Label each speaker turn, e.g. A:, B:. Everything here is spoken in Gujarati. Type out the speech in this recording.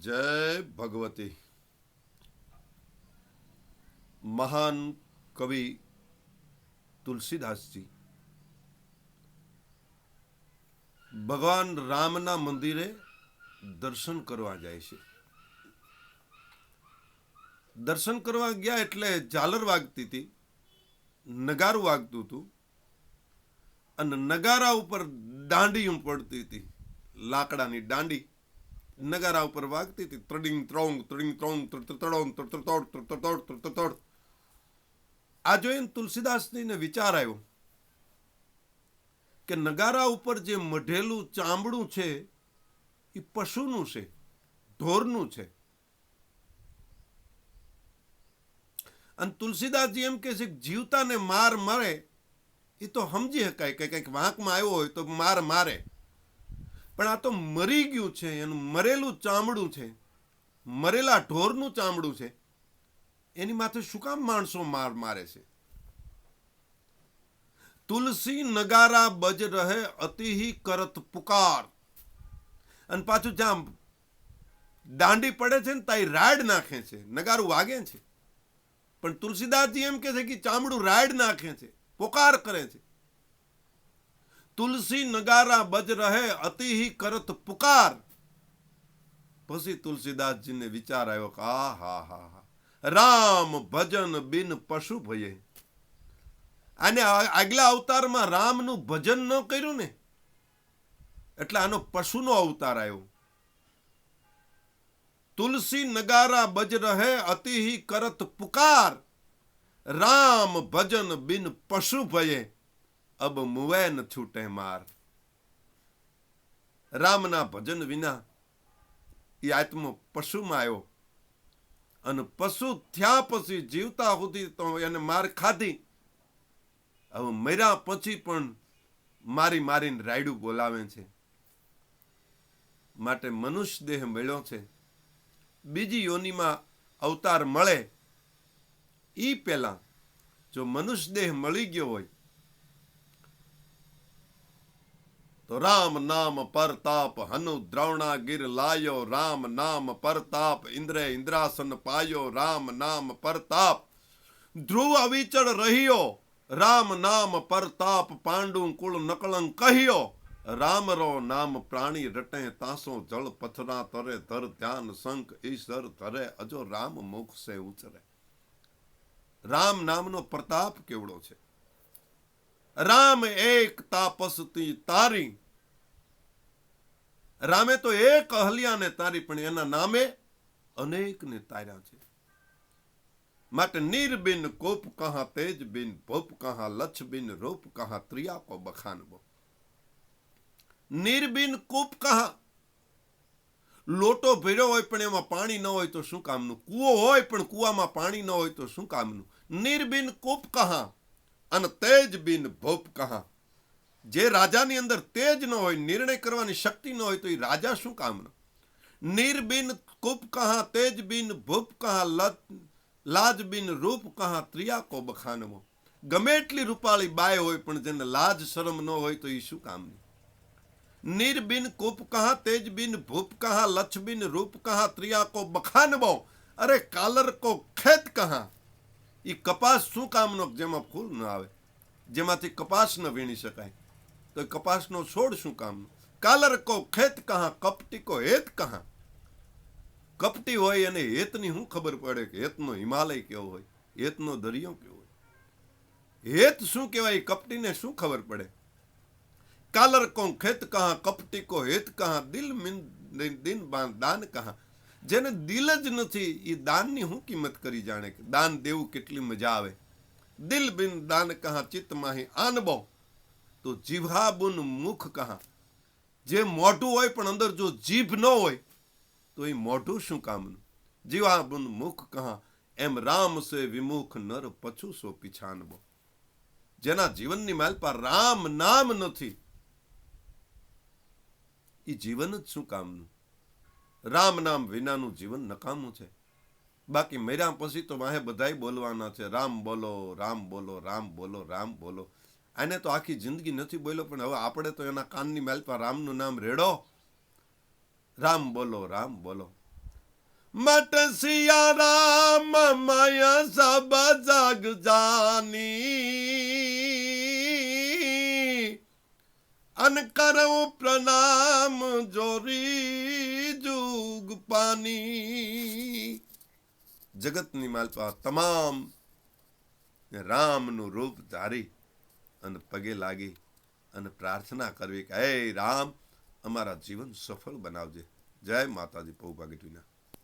A: જય ભગવતી. મહાન કવિ તુલસીદાસજી. ભગવાન રામના મંદિરે દર્શન કરવા જાય છે. દર્શન કરવા ગયા એટલે ઝાલર વાગતી હતી, નગારું વાગતું હતું અને નગારા ઉપર દાંડી પડતી હતી, લાકડાની દાંડી. નગારા ઉપર વાગતી હતી ત્રડિંગ ત્રોંગ ત્રડિંગ ત્રોંગ તડોંગ તડ તડ તડ આ જોઈને તુલસીદાસજીને વિચાર આવ્યો કે નગારા ઉપર જે મઢેલું ચામડું છે એ પશુનું છે ઢોરનું છે અને તુલસીદાસજી એમ કે છે જીવતાને માર મારે એ તો સમજી શકાય કે કંઈક વાંકમાં આવ્યો હોય તો માર મારે પણ આ તો મરી ગયું છે, એનું મરેલું ચામડું છે. મરેલા ઢોરનું ચામડું છે. એની માથે શું કામ માણસો માર મારે છે? તુલસી નગારા બજ રહે, અતિહી કરત પુકાર. અને પાછું જ્યાં દાંડી પડે છે ને તાઈ રાડ નાખે છે. નગારું વાગે છે. પણ તુલસીદાસજી એમ કે છે કે ચામડું રાડ નાખે છે. પોકાર કરે છે. તુલસી નગારા બજ રહે, અતિહી કરત પુકાર. પછી તુલસીદાસજીને વિચાર આવ્યો કે આ, હા હા હા. રામ ભજન બિન પશુ ભયે. આ- આગલા અવતારમાં રામનું ભજન ન કર્યું ને? એટલે આનો પશુનો અવતાર આવ્યો. તુલસી નગારા બજ રહે, અતિહી કરત પુકાર. રામ ભજન બિન પશુ ભયે. અબ મુવે ન છૂટે માર. રામના ભજન વિના એ આત્મો પશુમાં આવ્યો અને પશુ થયા પછી જીવતા સુધી તો એને માર ખાધી. હવે મર્યા પછી પણ મારી મારીને રાયડું બોલાવે છે. માટે મનુષ્ય દેહ મળ્યો છે. બીજી યોનિમાં અવતાર મળે. એ પહેલાં જો મનુષ્ય દેહ મળી ગયો હોય તો રામ નામ પરતાપ, હનુ દ્રૌણા ગીર લાયો, રામ નામ પરતાપ, ઇન્દ્રે ઇન્દ્રાસન પાયો, રામ નામ પરતાપ. ધ્રુવ અવિચળ રહ્યો, રામ નામ પરતાપ, પાંડુ કુળ નકળંક કહ્યો. રામ રો નામ પ્રાણી રટે તાસો, જળ પથરા તરે ધર ધ્યાન શંખ ઈશ્વર ધરે, અજો રામ મુખ સે ઉચરે રામ નામનો પ્રતાપ કેવડો છે? રામ એક તાપસતી તારી. રામે તો એક અહલ્યાને તારી, પણ એના નામે અનેકને તાર્યા છે. માટે નિર્બિન કોપ કહા તેજ બિન ભોપ કહા લચ્છ બિન રૂપ કહા ત્રિયા કો બખાન બો નિર્બિન કૂપ કહા, લોટો ભર્યો હોય પણ એમાં પાણી ન હોય તો શું કામનું? કૂવો હોય પણ કૂવામાં પાણી ન હોય તો શું કામનું? નિર્બિન કૂપ કહા અને તેજ બિન ભોપ કહા. જે રાજાની અંદર તેજ ન હોય, નિર્ણય કરવાની શક્તિ ન હોય, તો એ રાજા શું કામનો નિર્બિન કૂપ કહા, તેજ બિન ભૂપ કહા લાજ બિન રૂપ કહા, ત્રિયા કો બખાનવો ગમે એટલી રૂપાળી બાય હોય, પણ જેને લાજ શરમ ન હોય, તો એ શું કામની નિર્બિન કૂપ કહા, તેજ બિન ભૂપ કહા, લચ્છ બિન રૂપ કહા, ત્રિયા કો બખાનવો અરે કાલર કો ખેત કહા. એ કપાસ શું કામનો જેમાં ફૂલ ન આવે? જેમાંથી કપાસ ન વીણી શકાય. તો કપાસનો છોડ શું કામનો? કાલર કો ખેત કહા, કપટી કો હેત કહા? કપટી હોય અને હેતની શું ખબર પડે કે હેતનો હિમાલય કેવો હોય? હેતનો દરિયો કેવો હોય? હેત શું કહેવાય? કપટીને શું ખબર પડે? કાલર કો ખેત કહા, કપટી કો હેત કહા, દિલ મિન દિન દાન કહા. જેને દિલ જ નથી એ દાનની શું કિંમત કરી જાણે કે દાન દેવું કેટલી મજા આવે. દિલ બિન દાન કહા ચિત્ત માહી આનબો તો જીભા બુન મુખ કહા. જે મોઢું હોય પણ અંદર જો જીભ ન હોય, તો એ મોઢું શું કામનું? જીવા બુન મુખ કહા, એમ રામ સે વિમુખ નર પછું સો પીછાનબો જેના જીવનની માલ પર રામ નામ નથી એ જીવન જ શું કામનું? રામ નામ વિનાનું જીવન નકામું છે. બાકી મર્યા પછી તો વાહે બધાય બોલવાના છે, રામ બોલો રામ બોલો રામ બોલો રામ બોલો. આને તો આખી જિંદગી નથી બોલ્યો, પણ હવે આપણે તો એના કાનની માલ પર રામનું નામ રેડો. રામ બોલો રામ બોલો. મટ સિયા રામ, માયા સબ જગ જાની. અન કરો પ્રણામ જોરી જુગ પાની. જગતની માલપા તમામ રામનું રૂપ ધારી અને પગે લાગી અને પ્રાર્થના કરવી કે, હે રામ, અમારા જીવન સફળ બનાવજે. જય માતાજી પૌ ભાગીટીના